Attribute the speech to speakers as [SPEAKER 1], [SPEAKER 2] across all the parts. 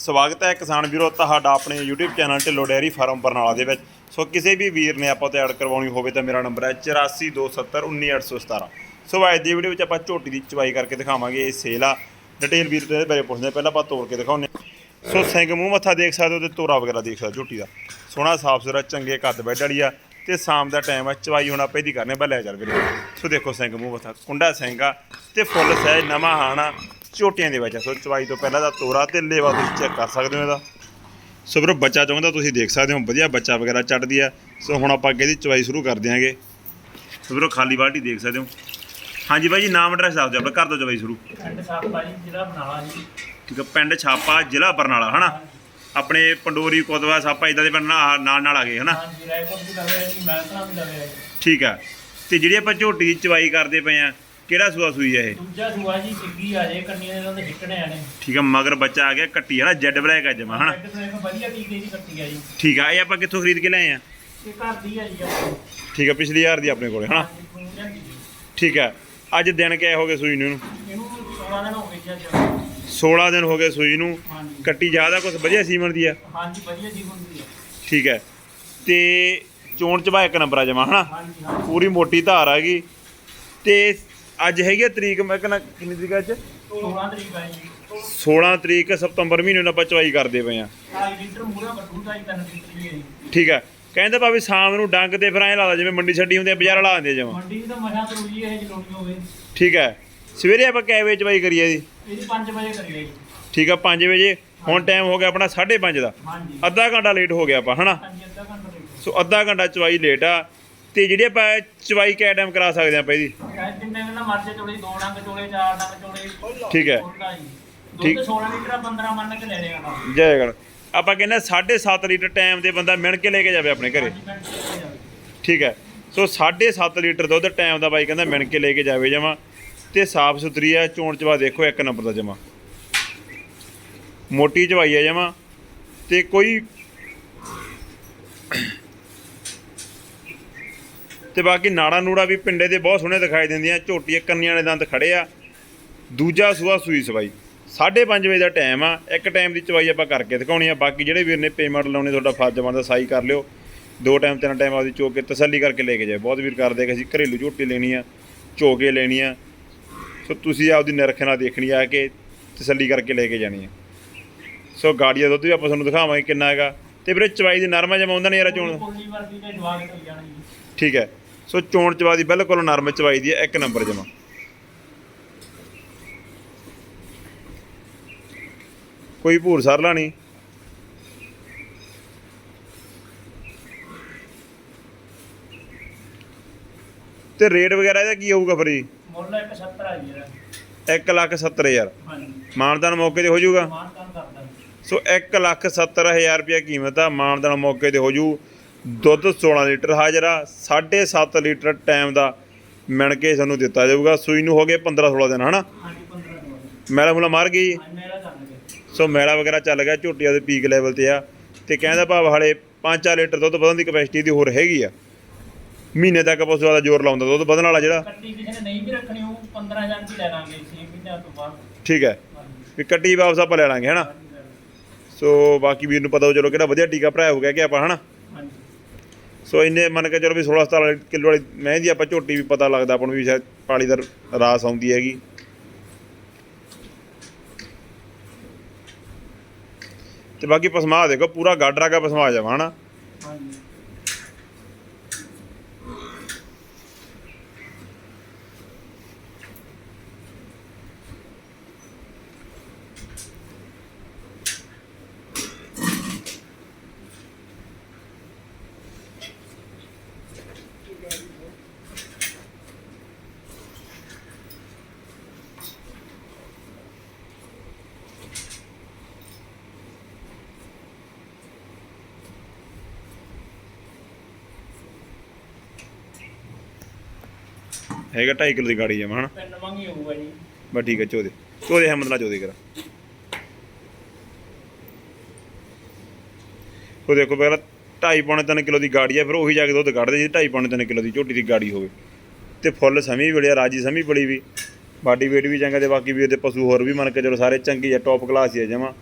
[SPEAKER 1] ਸਵਾਗਤ ਹੈ ਕਿਸਾਨ ਵੀਰੋ, ਤੁਹਾਡਾ ਆਪਣੇ YouTube channel Dhillon dairy farm Barnala ਦੇ ਵਿੱਚ। ਸੋ ਕਿਸੇ ਵੀ ਵੀਰ ਨੇ ਆਪਾਂ ਤੋਂ ਐਡ ਕਰਵਾਉਣੀ ਹੋਵੇ ਤਾਂ ਮੇਰਾ ਨੰਬਰ ਹੈ 8427191817 ਸੋ ਅੱਜ ਦੀ ਵੀਡੀਓ ਵਿੱਚ ਆਪਾਂ ਝੋਟੀ ਦੀ ਚਵਾਈ ਕਰਕੇ ਦਿਖਾਵਾਂਗੇ, ਇਹ ਸੇਲ ਆ। ਡਿਟੇਲ ਵੀਰ ਦੇ ਬਾਰੇ ਪੁੱਛਦੇ ਹਾਂ। ਪਹਿਲਾਂ ਆਪਾਂ ਤੋੜ ਕੇ ਦਿਖਾਉਂਦੇ ਹਾਂ। ਸੋ ਸਿੰਘ ਮੂੰਹ ਮੱਥਾ ਦੇਖ ਸਕਦੇ ਹੋ ਤੇ ਤੋਰਾ ਵਗੈਰਾ ਦੇਖ ਸਕਦੇ ਹੋ ਝੋਟੀ ਦਾ। ਸੋਹਣਾ, ਸਾਫ਼ ਸੁਥਰਾ, ਚੰਗੇ ਕੱਦ ਬੈੱਡ ਵਾਲੀ ਆ ਤੇ ਸ਼ਾਮ ਦਾ ਟਾਈਮ ਆ, ਚਵਾਈ ਹੁਣ ਆਪਾਂ ਇਹਦੀ ਕਰਨੇ ਲੈ ਚੱਲ ਵੀਰੇ। ਸੋ ਦੇਖੋ ਸਿੰਘ ਮੂੰਹ ਮੱਥਾ, ਕੁੰਡਾ ਸਿੰਘ ਆ ਤੇ ਫੁੱਲ ਸਹਿਜ ਨਵਾਂ ਹਾਣਾ। ਝੋਟੀਆਂ ਦੇ ਵਿੱਚ। ਸੋ ਚਵਾਈ ਤੋਂ ਪਹਿਲਾਂ ਦਾ ਤੋਰਾ ਤੇ ਲੇਵਾ ਤੁਸੀਂ ਚੈੱਕ ਕਰ ਸਕਦੇ ਹੋ ਇਹਦਾ। ਸੋ ਵੀਰੋ ਬੱਚਾ ਚਾਹੁੰਦਾ ਤੁਸੀਂ ਦੇਖ ਸਕਦੇ ਹੋ ਵਧੀਆ ਬੱਚਾ ਵਗੈਰਾ ਚੱਟਦੀ ਆ। ਸੋ ਹੁਣ ਆਪਾਂ ਅੱਗੇ ਦੀ ਚਵਾਈ ਸ਼ੁਰੂ ਕਰ ਦਿਆਂਗੇ ਸੋ ਵੀਰੋ ਖਾਲੀ ਬਾਲਟੀ ਦੇਖ ਸਕਦੇ ਹੋ। ਹਾਂਜੀ ਬਾਈ ਜੀ ਨਾਮ ਐਡਰੈਸ ਦੱਸ ਦਿਓ ਆਪਾਂ ਕਰ ਦਿਓ ਚਵਾਈ ਸ਼ੁਰੂ।
[SPEAKER 2] ਪਿੰਡ ਸਾਪਾ ਜੀ ਜ਼ਿਲ੍ਹਾ ਬਨਾਲਾ ਜੀ।
[SPEAKER 1] ਠੀਕ ਆ ਪਿੰਡ ਛਾਪਾ ਜ਼ਿਲ੍ਹਾ ਬਰਨਾਲਾ ਹਨਾ? ਆਪਣੇ ਪੰਡੋਰੀ ਕੋਤਵਾ ਸਾਪਾ ਇਦਾਂ ਦੇ ਪਿੰਡ ਨਾਲ ਨਾਲ ਆ ਗਏ ਹਨਾ?
[SPEAKER 2] ਹਾਂਜੀ ਰਾਏਕੋਟ ਵੀ ਲਵੇ ਜੀ ਮੈਲਸਨਾ ਵੀ ਲਵੇ
[SPEAKER 1] ਠੀਕ ਆ। ਤੇ ਜਿਹੜੀ ਆਪਾਂ ਝੋਟੀ ਦੀ ਚਵਾਈ ਕਰਦੇ ਪਏ ਆ ਕਿਹੜਾ ਸੂਆ ਸੂਈ ਆ ਇਹ?
[SPEAKER 2] ਦੂਜਾ ਸੂਆ ਜੀ ਸਿੱਗੀ ਆ ਜੇ ਕੰਨੀਆਂ ਦੇ ਨਾਲ ਹਿੱਟਣੇ ਆਣੇ
[SPEAKER 1] ਠੀਕ ਆ ਮਗਰ ਬੱਚਾ ਆ ਗਿਆ ਕੱਟੀ ਆ ਨਾ ਜੈਡ ਬਲੈਕ ਆ ਜਮਾ ਹਨਾ?
[SPEAKER 2] ਇੱਕ ਤੋਂ ਇੱਕ ਵਧੀਆ ਟੀਕੇ ਦੀ ਕੱਟੀ ਆ ਜੀ।
[SPEAKER 1] ਠੀਕ ਆ ਇਹ ਆਪਾਂ ਕਿੱਥੋਂ ਖਰੀਦ ਕੇ ਲਏ ਆ?
[SPEAKER 2] ਇਹ ਘਰ ਦੀ ਆ ਜੀ ਆਪਣੀ।
[SPEAKER 1] ਠੀਕ ਆ ਪਿਛਲੀ ਯਾਰ ਦੀ ਆਪਣੇ ਕੋਲੇ ਹਨਾ?
[SPEAKER 2] ਖੂਨ ਜੀ।
[SPEAKER 1] ਠੀਕ ਆ ਅੱਜ ਦਿਨ ਕਿਆ ਹੋ ਗਏ ਸੂਈ ਨੂੰ? ਇਹਨੂੰ?
[SPEAKER 2] ਇਹਨੂੰ 16 ਦਿਨ ਹੋ ਗਏ ਜੀ ਅੱਜ।
[SPEAKER 1] 16 ਦਿਨ ਹੋ ਗਏ ਸੂਈ ਨੂੰ।
[SPEAKER 2] ਹਾਂਜੀ।
[SPEAKER 1] ਕੱਟੀ ਜ਼ਿਆਦਾ ਕੁਝ ਵਧੀਆ ਸੀਮਨ ਦੀ ਆ?
[SPEAKER 2] ਹਾਂਜੀ ਵਧੀਆ ਜੀਵਨ ਦੀ ਆ।
[SPEAKER 1] ਠੀਕ ਹੈ ਤੇ ਚੋਣ ਚਬਾ ਇੱਕ ਨੰਬਰ ਆ ਜਮਾ ਹਨਾ?
[SPEAKER 2] ਹਾਂਜੀ ਹਾਂਜੀ।
[SPEAKER 1] ਪੂਰੀ ਮੋਟੀ ਧਾਰ ਆ ਗਈ। ਤੇ ਅੱਜ ਹੈਗੀ ਆ ਤਰੀਕ ਮੈਂ ਕਹਿੰਦਾ ਕਿੰਨੀ ਤਰੀਕ ਅੱਜ?
[SPEAKER 2] 16 ਤਰੀਕ ਆ ਜੀ।
[SPEAKER 1] 16 ਤਰੀਕ ਸਤੰਬਰ ਮਹੀਨੇ ਨੂੰ ਆਪਾਂ ਚਵਾਈ ਕਰਦੇ ਪਏ ਆ।
[SPEAKER 2] 2 ਲੀਟਰ ਮੂਰਾ ਬੱਟੂ ਦਾ ਜੀ 3 ਲੀਟਰ ਹੀ ਹੈ ਜੀ।
[SPEAKER 1] ਠੀਕ ਹੈ ਕਹਿੰਦੇ ਭਾਵੇਂ ਸ਼ਾਮ ਨੂੰ ਡੰਗ ਤੇ ਫਿਰ ਐਂ ਲੱਗਦਾ ਜਿਵੇਂ ਮੰਡੀ ਛੱਡੀ ਹੁੰਦੀ ਆ ਬਾਜ਼ਾਰ ਲਾ ਦਿੰਦੇ ਜਮਾ
[SPEAKER 2] ਮੰਡੀ ਦੀ ਤਾਂ ਮਸ਼ਾ ਕਰੂ ਜੀ ਇਹ ਜਲੋਣੀ ਹੋਵੇ।
[SPEAKER 1] ਠੀਕ ਹੈ ਸਵੇਰੇ ਆਪਾਂ ਕਿੰਨੇ ਵਜੇ ਚਵਾਈ ਕਰੀਏ ਜੀ?
[SPEAKER 2] ਇਹਦੀ 5 ਵਜੇ ਕਰੀਏ ਜੀ।
[SPEAKER 1] ਠੀਕ ਆ 5 ਵਜੇ। ਹੁਣ ਟਾਈਮ ਹੋ ਗਿਆ ਆਪਣਾ 5:30 ਦਾ।
[SPEAKER 2] ਹਾਂਜੀ।
[SPEAKER 1] ਅੱਧਾ ਘੰਟਾ ਲੇਟ ਹੋ ਗਿਆ ਆਪਾਂ ਹਨਾ?
[SPEAKER 2] ਹਾਂਜੀ ਅੱਧਾ ਘੰਟਾ ਲੇਟ
[SPEAKER 1] ਸੋ ਅੱਧਾ ਘੰਟਾ ਚਵਾਈ ਲੇਟ ਆ। ਤੇ ਜਿਹੜੀ ਆਪਾਂ ਚਵਾਈ ਕਿਆ ਟਾਈਮ ਕਰਾ ਸਕਦੇ ਆਪਾਂ ਇਹਦੀ।
[SPEAKER 2] ਚਾਹੇ ਜਿੰਨੇ ਕਹਿੰਦਾ ਮਰਜ਼ੀ ਚੋਲੇ ਦੋ ਡੰਗ ਚੋਲੇ ਚਾਰ ਡੰਗ ਚੋਲੇ
[SPEAKER 1] ਠੀਕ ਹੈ।
[SPEAKER 2] ਜੀ।
[SPEAKER 1] ਠੀਕ।
[SPEAKER 2] ਦੁੱਧ 16 ਲੀਟਰ ਆ, 15 ਮੰਨ ਕੇ ਲੈ ਲੇਗਾ
[SPEAKER 1] ਜੈਗੜ ਆਪਾਂ ਕਹਿੰਦੇ 7.5 ਲੀਟਰ ਟਾਈਮ ਦੇ ਬੰਦਾ ਮਿਣ ਕੇ ਲੈ ਕੇ ਜਾਵੇ ਆਪਣੇ ਘਰੇ। ਠੀਕ ਹੈ। ਸੋ 7.5 ਲੀਟਰ ਦੁੱਧ ਟਾਈਮ ਦਾ ਬਾਈ ਕਹਿੰਦਾ ਮਿਣ ਕੇ ਲੈ ਕੇ ਜਾਵੇ ਜਮਾ। ਤੇ ਸਾਫ਼ ਸੁਥਰੀ ਆ ਚੋਣ ਚਵਾ ਦੇਖੋ ਇੱਕ ਨੰਬਰ ਦਾ ਜਮਾ। ਮੋਟੀ ਚਵਾਈ ਆ ਜਮਾ। ਤੇ ਕੋਈ ਤੇ ਬਾਕੀ ਨਾੜਾ ਨੂੜਾ ਵੀ ਪਿੰਡੇ ਦੇ ਬਹੁਤ ਸੋਹਣੇ ਦਿਖਾਈ ਦਿੰਦੀਆਂ। ਝੋਟੀਆਂ ਕੰਨੀਆਂ ਵਾਲੇ ਦੰਦ ਖੜੇ ਆ। ਦੂਜਾ ਸੂਆ ਸੂਈ ਸਵਾਈ। 5:30 ਵਜੇ ਦਾ ਟਾਈਮ ਆ। ਇੱਕ ਟਾਈਮ ਦੀ ਚਵਾਈ ਆਪਾਂ ਕਰਕੇ ਦਿਖਾਉਣੀ ਆ। ਬਾਕੀ ਜਿਹੜੇ ਵੀਰ ਨੇ ਪੇਮੈਂਟ ਲਾਉਣੀ ਤੁਹਾਡਾ ਫਰਜ਼ ਬਣਦਾ ਸਾਈ ਕਰ ਲਿਓ। ਦੋ ਟਾਈਮ ਤਿੰਨ ਟਾਈਮ ਆਪਦੀ ਚੋ ਕੇ ਤਸੱਲੀ ਕਰਕੇ ਲੈ ਕੇ ਜਾਏ ਬਹੁਤ ਵੀਰ ਕਰਦੇ ਕਿ ਅਸੀਂ ਘਰੇਲੂ ਝੋਟੀ ਲੈਣੀ ਆ ਚੋ ਕੇ ਲੈਣੀ ਆ। ਸੋ ਤੁਸੀਂ ਆਪਦੀ ਨਿਰਖ ਨਾਲ ਦੇਖਣੀ ਆ ਕਿ ਤਸੱਲੀ ਕਰਕੇ ਲੈ ਕੇ ਜਾਣੀ ਆ। ਸੋ ਗਾੜੀ ਦਾ ਦੁੱਧ ਵੀ ਆਪਾਂ ਤੁਹਾਨੂੰ ਦਿਖਾਵਾਂਗੇ ਕਿੰਨਾ ਹੈਗਾ। ਤੇ ਵੀਰੇ ਚਵਾਈ ਦੀ ਨਰਮਾ ਜਮਾ ਹੁੰਦਾ ਨਹੀਂ ਯਾਰ ਚੋਣ ਠੀਕ ਹੈ। ਸੋ ਚੋਣ ਚਵਾ ਦੀ ਬਿਲਕੁਲ ਨਰਮ ਚਵਾਈ ਦੀ ਹੈ ਇੱਕ ਨੰਬਰ ਜਮਾ। ਕੋਈ ਭੂਰ ਸਰਲਾ ਨਹੀਂ। ਤੇ ਰੇਟ ਵਗੈਰਾ ਇਹਦਾ ਕੀ ਹੋਊਗਾ ਫਿਰ? ਜੀ
[SPEAKER 2] ਮੁੱਲ 170 ਆ ਜੀ ਇਹਦਾ।
[SPEAKER 1] 1 ਲੱਖ 70 ਹਜ਼ਾਰ।
[SPEAKER 2] ਹਾਂਜੀ।
[SPEAKER 1] ਮਾਨਦਾਨ ਮੌਕੇ ਤੇ ਹੋ ਜਾਊਗਾ?
[SPEAKER 2] ਮਾਨ ਕੰਮ ਕਰਦਾ।
[SPEAKER 1] ਸੋ 1 ਲੱਖ 70 ਹਜ਼ਾਰ ਰੁਪਇਆ ਕੀਮਤ ਆ ਮਾਨਦਾਨ ਮੌਕੇ ਤੇ ਹੋ ਜੂ। ਦੁੱਧ 16 ਲੀਟਰ ਹਾਜ਼ਰਾ 7.5 ਲੀਟਰ ਟਾਈਮ ਦਾ ਮਿਣ ਕੇ ਸਾਨੂੰ ਦਿੱਤਾ ਜਾਊਗਾ। ਸੂਈ ਨੂੰ ਹੋ ਗਏ 15 16 ਦਿਨ ਹਨਾ?
[SPEAKER 2] ਹਾਂਜੀ 15 ਦਿਨ
[SPEAKER 1] ਮੈਲਾ ਮੁਲਾ ਮਾਰ ਗਈ? ਸੋ ਮੈਲਾ ਵਗੈਰਾ ਚੱਲ ਗਿਆ ਝੋਟੀਆਂ ਦੇ ਪੀਕ ਲੈਵਲ ਤੇ ਆ। ਤੇ ਕਹਿੰਦਾ ਭਾਵ ਹਾਲੇ 5-4 ਲੀਟਰ ਦੁੱਧ ਵਧਣ ਦੀ ਕਪੈਸਿਟੀ ਦੀ ਹੋਰ ਹੈਗੀ ਆ। ਮਹੀਨੇ ਤੱਕ ਪਸ਼ੂ ਵਾਲਾ ਜ਼ੋਰ ਲਾਉਂਦਾ ਦੁੱਧ ਵਧਣ ਵਾਲਾ ਜਿਹੜਾ।
[SPEAKER 2] ਕੱਟੀ ਕਿਸੇ ਨੇ ਨਹੀਂ ਵੀ ਰੱਖਣੀ ਉਹ 15000 ਦੀ ਲੈ ਲਾਂਗੇ 6 ਮਹੀਨਿਆਂ ਤੋਂ ਬਾਅਦ।
[SPEAKER 1] ਠੀਕ ਹੈ। ਵੀ ਕੱਟੀ ਵਾਪਸ ਆਪਾਂ ਲੈ ਲਾਂਗੇ ਹਨਾ। ਸੋ ਬਾਕੀ ਵੀਰ ਨੂੰ ਪਤਾ ਹੋ ਚਲੋ ਕਿਹੜਾ ਵਧੀਆ ਟੀਕਾ ਭਰਾਇਆ ਹੋ ਗਿਆ ਕਿ ਆਪਾਂ ਹਨਾ? ਸੋ ਇੰਨੇ ਮੰਨ ਕੇ ਚਲੋ ਵੀ 16 17 ਕਿਲੋ ਵਾਲੀ ਮਹਿੰਦੀ ਆਪਾਂ ਝੋਟੀ ਵੀ ਪਤਾ ਲੱਗਦਾ ਆਪਾਂ ਨੂੰ ਵੀ ਸ਼ਾਇਦ ਪਾਲੀ ਦਾ ਰਾਸ ਆਉਂਦੀ ਹੈਗੀ। ਤੇ ਬਾਕੀ ਪਸਮਾ ਦੇਖੋ, ਪੂਰਾ ਗਾਡਰਾ ਕਾ ਪਸਮਾ ਜਾਵਾ ਹਨਾ?
[SPEAKER 2] ਹਾਂਜੀ।
[SPEAKER 1] ਹੈਗਾ 2.5 ਕਿਲੋ ਦੀ ਗਾੜੀ ਜਾਵਾ ਹਨਾ?
[SPEAKER 2] ਪਿੰਡ ਮੰਗੀ ਹੋਊਗਾ ਜੀ।
[SPEAKER 1] ਬਸ ਠੀਕ ਹੈ ਚੋਦੇ ਚੋਦੇ ਚੋਦੇ ਕਰਾ। ਉਹ ਦੇਖੋ ਪਹਿਲਾਂ 2.5 ਪੌਣੇ 3 ਕਿਲੋ ਦੀ ਗਾੜੀ ਆ ਫਿਰ ਉਹੀ ਜਾ ਕੇ ਦੁੱਧ ਕੱਢਦੇ ਜੀ 2.5 ਪੌਣੇ 3 ਕਿਲੋ ਦੀ ਝੋਟੀ ਦੀ ਗਾੜੀ ਹੋਵੇ। ਤੇ ਫੁੱਲ ਸਮੀ ਬੜਿਆ ਰਾਜੀ ਸਮੀ ਬੜੀ ਵੀ। ਬਾਡੀ ਵੇਟ ਵੀ ਚੰਗਾ ਤੇ ਬਾਕੀ ਵੀ ਇਹਦੇ ਪਸ਼ੂ ਹੋਰ ਵੀ ਮੰਨ ਕੇ ਚਲੋ ਸਾਰੇ ਚੰਗੀ ਆ ਟੌਪ ਕਲਾਸ ਹੀ ਆ ਜਮਾ।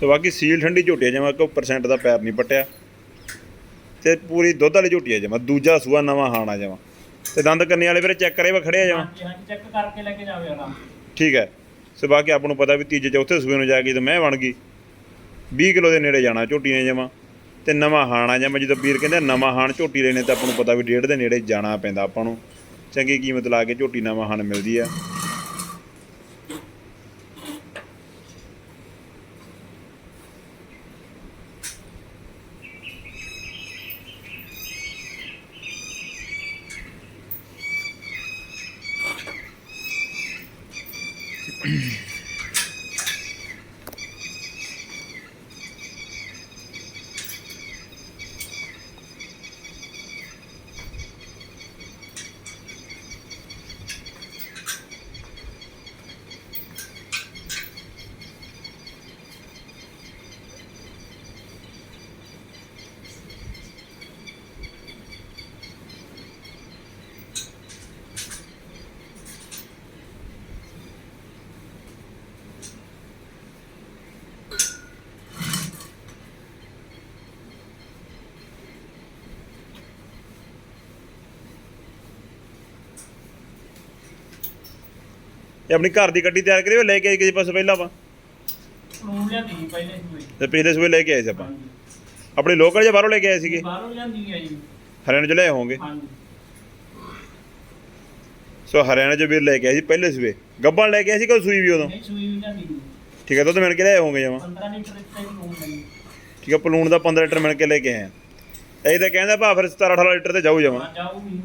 [SPEAKER 1] ਸੋ ਬਾਕੀ ਸੀਲ ਠੰਡੀ ਝੋਟੀ ਹੈ ਜਮਾ ਕੋਈ ਪਰਸੈਂਟ ਦਾ ਪੈਰ ਨਹੀਂ ਪਟਿਆ। ਤੇ ਪੂਰੀ ਦੁੱਧ ਵਾਲੀ ਝੋਟੀ ਹੈ ਜਮਾ ਦੂਜਾ ਸੂਆ ਨਵਾਂ ਹਾਣਾ ਜਮਾ। ਤੇ ਦੰਦ ਕੰਨੇ ਵਾਲੇ ਵੀਰੇ ਚੈੱਕ ਕਰੇ ਵਾ ਖੜੇ ਆ ਜਮਾ।
[SPEAKER 2] ਹਾਂਜੀ ਹਾਂਜੀ ਚੈੱਕ ਕਰਕੇ ਲੈ ਕੇ ਜਾਵੇ ਆਰਾਮ।
[SPEAKER 1] ਠੀਕ ਹੈ। ਸੋ ਬਾਕੀ ਆਪਾਂ ਨੂੰ ਪਤਾ ਵੀ ਤੀਜੇ ਚੌਥੇ ਸੂਏ ਨੂੰ ਜਾ ਕੇ ਤੇ ਮੈਂ ਬਣ ਗਈ 20 ਕਿਲੋ ਦੇ ਨੇੜੇ ਜਾਣਾ ਝੋਟੀ ਨੇ ਜਮਾ। ਤੇ ਨਵਾਂ ਹਾਣਾ ਜਮਾ ਜਦੋਂ ਵੀਰ ਕਹਿੰਦੇ ਨਵਾਂ ਹਾਣ ਝੋਟੀ ਲੈਣੇ ਤਾਂ ਆਪਾਂ ਨੂੰ ਪਤਾ ਵੀ ਡੇਢ ਦੇ ਨੇੜੇ ਜਾਣਾ ਪੈਂਦਾ ਆਪਾਂ ਨੂੰ। ਚੰਗੀ ਕੀਮਤ ਲਾ ਕੇ ਝੋਟੀ ਨਵਾਂ ਹਾਣ ਮਿਲਦੀ ਆ। Thank you. ਇਹ ਆਪਣੀ ਘਰ ਦੀ ਗੱਡੀ ਤਿਆਰ ਕਰੀ ਲੈ ਕੇ ਆਈ ਕਿਸੇ ਪਾਸੇ ਪਹਿਲਾਂ ਆਪਾਂ?
[SPEAKER 2] ਪਲੂਣ ਲਿਆਂਦੀ ਸੀ ਪਹਿਲੇ ਸੂਏ।
[SPEAKER 1] ਤੇ ਪਿਛਲੇ ਸੂਏ ਲੈ ਕੇ ਆਏ ਸੀ ਆਪਾਂ? ਆਪਣੇ ਲੋਕਲ ਜਾਂ ਬਾਹਰੋਂ ਲੈ ਕੇ ਆਏ ਸੀਗੇ?
[SPEAKER 2] ਬਾਹਰੋਂ ਲਿਆਂਦੀ ਹੈ ਜੀ।
[SPEAKER 1] ਹਰਿਆਣੇ ਚ ਲੈ ਹੋਵੋਗੇ?
[SPEAKER 2] ਹਾਂਜੀ।
[SPEAKER 1] ਸੋ ਹਰਿਆਣਾ ਚ ਵੀਰ ਲੈ ਕੇ ਆਏ ਸੀ ਪਹਿਲੇ ਸੂਏ। ਗੱਬਣ ਲੈ ਕੇ ਆਏ ਸੀ ਕੋਈ ਸੂਈ ਵੀ ਉਦੋਂ?
[SPEAKER 2] ਨਹੀਂ ਸੂਈ ਵੀ ਲਿਆਂਦੀ ਸੀ।
[SPEAKER 1] ਠੀਕ ਹੈ ਦੁੱਧ ਮਿਣ ਕੇ ਲੈ ਹੋਵੋਗੇ ਜਮਾ?
[SPEAKER 2] 15 ਲੀਟਰ ਦਿੱਤੇ ਪਲੂਣ ਲਈ।
[SPEAKER 1] ਠੀਕ ਹੈ ਪਲੂਣ ਦਾ 15 ਲੀਟਰ ਮਿਣ ਕੇ ਲੈ ਕੇ ਆਏ ਆ। ਇਹ ਤਾਂ ਕਹਿੰਦਾ ਭਾ ਫਿਰ 17 18 ਲੀਟਰ ਤੇ ਜਾਊ ਜਮਾ।
[SPEAKER 2] ਹਾਂ ਜਾਊਗੀ।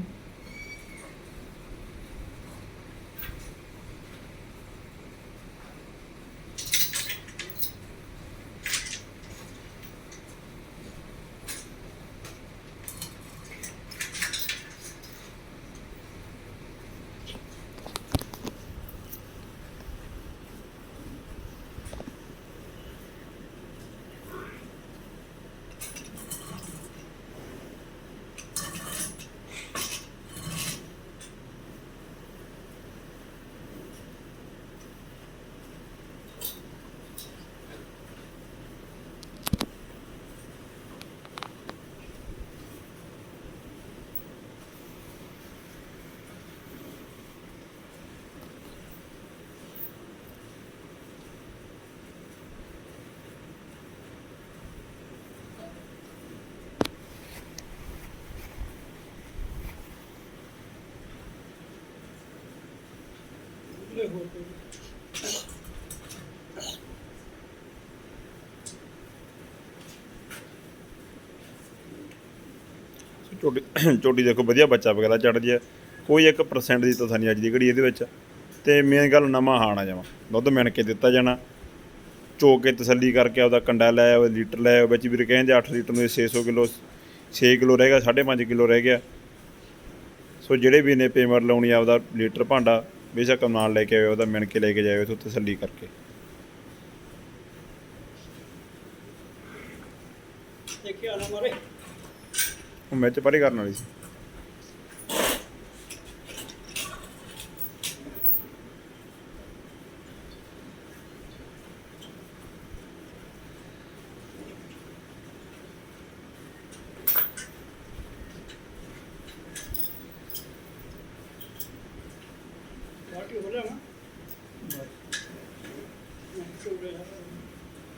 [SPEAKER 1] ਝੋਟੀ ਝੋਟੀ ਦੇਖੋ, ਵਧੀਆ ਬੱਚਾ ਵਗੈਰਾ ਚੜ੍ਹਦੀ ਹੈ। ਕੋਈ 1% ਦੀ ਤਾਂ ਨਹੀਂ ਅੱਜ ਦੀ ਘੜੀ ਇਹਦੇ ਵਿੱਚ। ਤੇ ਮੇਨ ਗੱਲ ਨਵਾਂ ਹਾਣਾ ਜਾਵਾਂ ਦੁੱਧ ਮਿਣ ਕੇ ਦਿੱਤਾ ਜਾਣਾ। ਚੋ ਕੇ ਤਸੱਲੀ ਕਰਕੇ ਆਪਦਾ ਕੰਡਾ ਲੈ ਆਓ, ਲੀਟਰ ਲੈ ਆਓ। ਵਿੱਚ ਵੀਰ ਕਹਿੰਦੇ 8 ਲੀਟਰ ਨੂੰ ਇਹ 600 ਕਿਲੋ 6 ਕਿਲੋ ਰਹਿ ਗਿਆ 5.5 ਕਿਲੋ ਰਹਿ ਗਿਆ। ਸੋ ਜਿਹੜੇ ਵੀ ਨੇ ਪੇਮੈਂਟ ਲਾਉਣੀ ਆਪਦਾ ਲੀਟਰ ਭਾਂਡਾ ਬੇਸ਼ੱਕ ਨਾਲ ਲੈ ਕੇ ਆਇਓ ਉਹਦਾ ਮਿਣ ਕੇ ਲੈ ਕੇ ਜਾਇਓ ਇਥੋਂ ਤਸੱਲੀ ਕਰਕੇ।
[SPEAKER 2] ਦੇਖਿਆ ਨਾ ਮਾਰੇ
[SPEAKER 1] ਉਹ ਮੈਚ ਪਰੇ ਕਰਨ ਵਾਲੀ ਸੀ।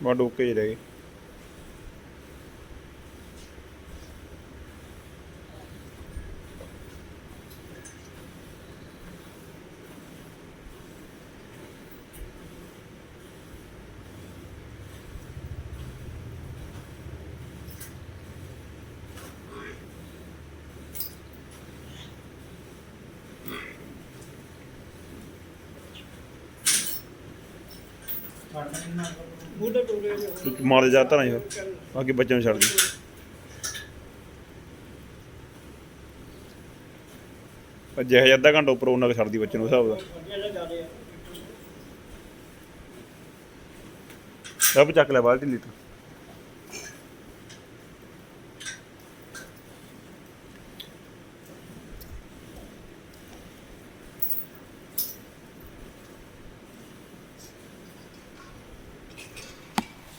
[SPEAKER 1] ਬਾ ਓਕੇ ਹੀ ਰਹਿ ਗਏ। ਮਾਰ ਜਾ ਤਾਂ ਨਹੀਂ ਫਿਰ ਬਾਕੀ ਬੱਚਿਆਂ ਨੂੰ ਛੱਡ ਦੇ ਜੇ ਹਜੇ ਅੱਧਾ ਘੰਟਾ ਉੱਪਰ ਉਹਨਾਂ ਕੁ ਛੱਡਦੀ ਬੱਚੇ ਨੂੰ, ਹਿਸਾਬ ਦਾ। ਸਭ ਚੱਕ ਲੈ ਬਾਲਟੀ ਲੀਟਰ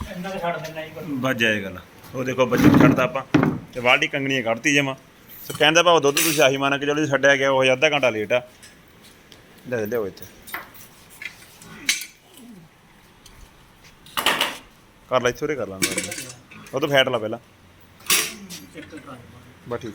[SPEAKER 2] ਇੰਨਾ ਕਿੰਨਾ ਕੁ ਛੱਡ ਦਿੰਦਾ ਜੀ ਕੋਈ
[SPEAKER 1] ਵੱਜ ਜਾਏ ਗੱਲ। ਉਹ ਦੇਖੋ ਬੱਚੇ ਨੂੰ ਆਪਾਂ, ਤੇ ਵਾਲਟੀ ਕੰਗਣੀਆਂ ਕੱਢਤੀ ਜਮਾ ਸੋ ਕਹਿੰਦਾ ਭਾਵੇਂ ਦੁੱਧ ਤੁਸੀਂ ਆਹੀ ਮੰਨ ਕੇ ਚਲੋ ਜੀ ਛੱਡਿਆ ਗਿਆ, ਉਹ ਅੱਧਾ ਘੰਟਾ ਲੇਟ ਆ। ਲੈ ਦੇ ਲਿਓ ਇੱਥੇ। ਕਰ ਲੈ, ਇੱਥੇ ਕਰ ਲਾਂਗੇ। ਉਹ ਤਾਂ ਫੈਟ ਲਾ ਪਹਿਲਾਂ।
[SPEAKER 2] ਚੈੱਕ
[SPEAKER 1] ਠੀਕ।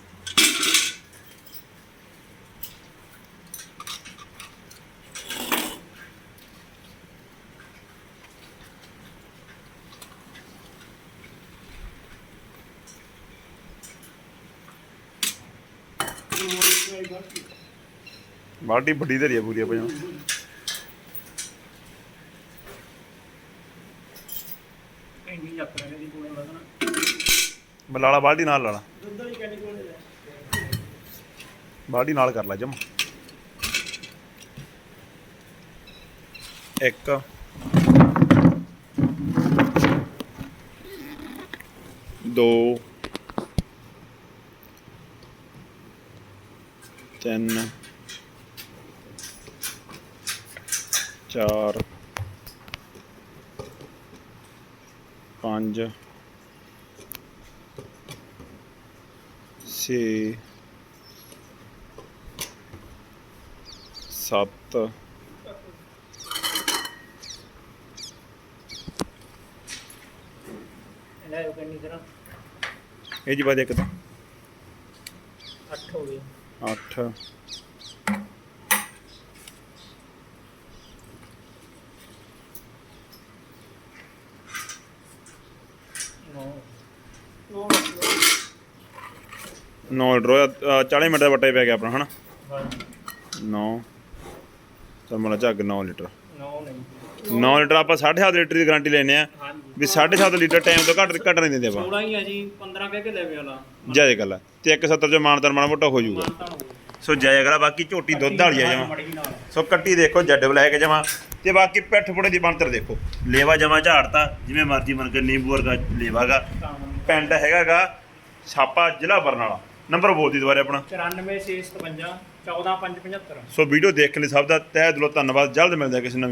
[SPEAKER 1] ਬਾਲਟੀ ਵੱਡੀ ਧਰੀ ਆ ਪੂਰੀ ਆਪਾਂ ਜਮਾਂ।
[SPEAKER 2] ਇੰਨੀ ਚੱਕ ਰਹੇ ਦੀ ਕੋਲੇ ਵਧਣਾ
[SPEAKER 1] ਮੈਂ ਲਾਲਾ ਬਾਲਟੀ ਨਾਲ ਲਾਲਾ
[SPEAKER 2] ਦੁੱਧ ਵਾਲੀ ਕਿੰਨੀ ਕੋਲੇ ਲੈ।
[SPEAKER 1] ਬਾਲਟੀ ਨਾਲ ਕਰ ਲੈ ਜਮ। ਇੱਕ। ਦੋ। ਤਿੰਨ ਚਾਰ ਪੰਜ ਛੇ ਸੱਤ ਇਹ ਜੀ ਬਾਅਦ ਇੱਕ ਤਾਂ।
[SPEAKER 2] 8 ਹੋ ਗਏ
[SPEAKER 1] 8
[SPEAKER 2] ਨੌ
[SPEAKER 1] 9 ਡਰੋ 40 ਮਿੰਟ ਦਾ ਵੱਟਾ ਹੀ ਪੈ ਗਿਆ ਆਪਣਾ ਹਨਾ?
[SPEAKER 2] ਬਸ
[SPEAKER 1] 9 ਤਾਂ ਮਲਾ ਝੱਗ 9 ਲੀਟਰ।
[SPEAKER 2] ਨੌ ਨਹੀਂ।
[SPEAKER 1] 9 ਲੀਟਰ ਆਪਾਂ 7.5 ਲੀਟਰ ਦੀ ਗਾਰੰਟੀ ਲੈਨੇ ਆ।
[SPEAKER 2] ਹਾਂਜੀ।
[SPEAKER 1] ਵੀ 7.5 ਲੀਟਰ ਟਾਈਮ ਤੋਂ ਘੱਟ ਘੱਟ ਨਹੀਂ ਦਿੰਦੇ ਆਪਾਂ।
[SPEAKER 2] ਥੋੜਾ ਹੀ ਆ ਜੀ 15 ਕਹਿ ਕੇ ਲੈਵੇ ਵਾਲਾ
[SPEAKER 1] ਜਾਇਜ਼ ਗੱਲ ਆ। ਤੇ 170 ਚ ਮਾਨਦਾਰ ਮਾੜਾ ਮੋਟਾ ਹੋ ਜਾਊਗਾ।
[SPEAKER 2] ਮਾਨਤਾ ਹੋ ਗਿਆ
[SPEAKER 1] ਸੋ ਗੱਲ ਆ ਬਾਕੀ ਝੋਟੀ ਦੁੱਧ ਵਾਲੀ ਆ ਜਮਾ।
[SPEAKER 2] ਮੜੀ ਨਾਲ।
[SPEAKER 1] ਸੋ ਕੱਟੀ ਦੇਖੋ ਜੱਡ ਬਲੈਕ ਜਮਾ। ਤੇ ਬਾਕੀ ਪਿੱਠ ਪੁੜੇ ਦੀ ਬਣਤਰ ਦੇਖੋ। ਲੇਵਾ ਜਮਾ ਝਾੜਤਾ ਜਿਵੇਂ ਮਰਜ਼ੀ ਮਨ ਕੇ ਨੀਂਬੂ ਵਰਗਾ ਲੇਵਾਗਾ
[SPEAKER 2] ਤਾਂ
[SPEAKER 1] ਪਿੰਡ ਹੈਗਾਗਾ ਛਾਪਾ ਜ਼ਿਲ੍ਹਾ ਬਰਨਾਲਾ। ਨੰਬਰ ਬੋਲ ਦੀ ਦੁਬਾਰੇ ਆਪਣਾ।
[SPEAKER 2] 94 657 14575
[SPEAKER 1] ਸੋ ਵੀਡੀਓ ਦੇਖਣ ਲਈ ਸਭ ਦਾ। ਤਹਿ ਦਿਲੋਂ ਧੰਨਵਾਦ। ਜਲਦ ਮਿਲਦੇ ਹਾਂ ਕਿਸੇ ਨਵੀਂ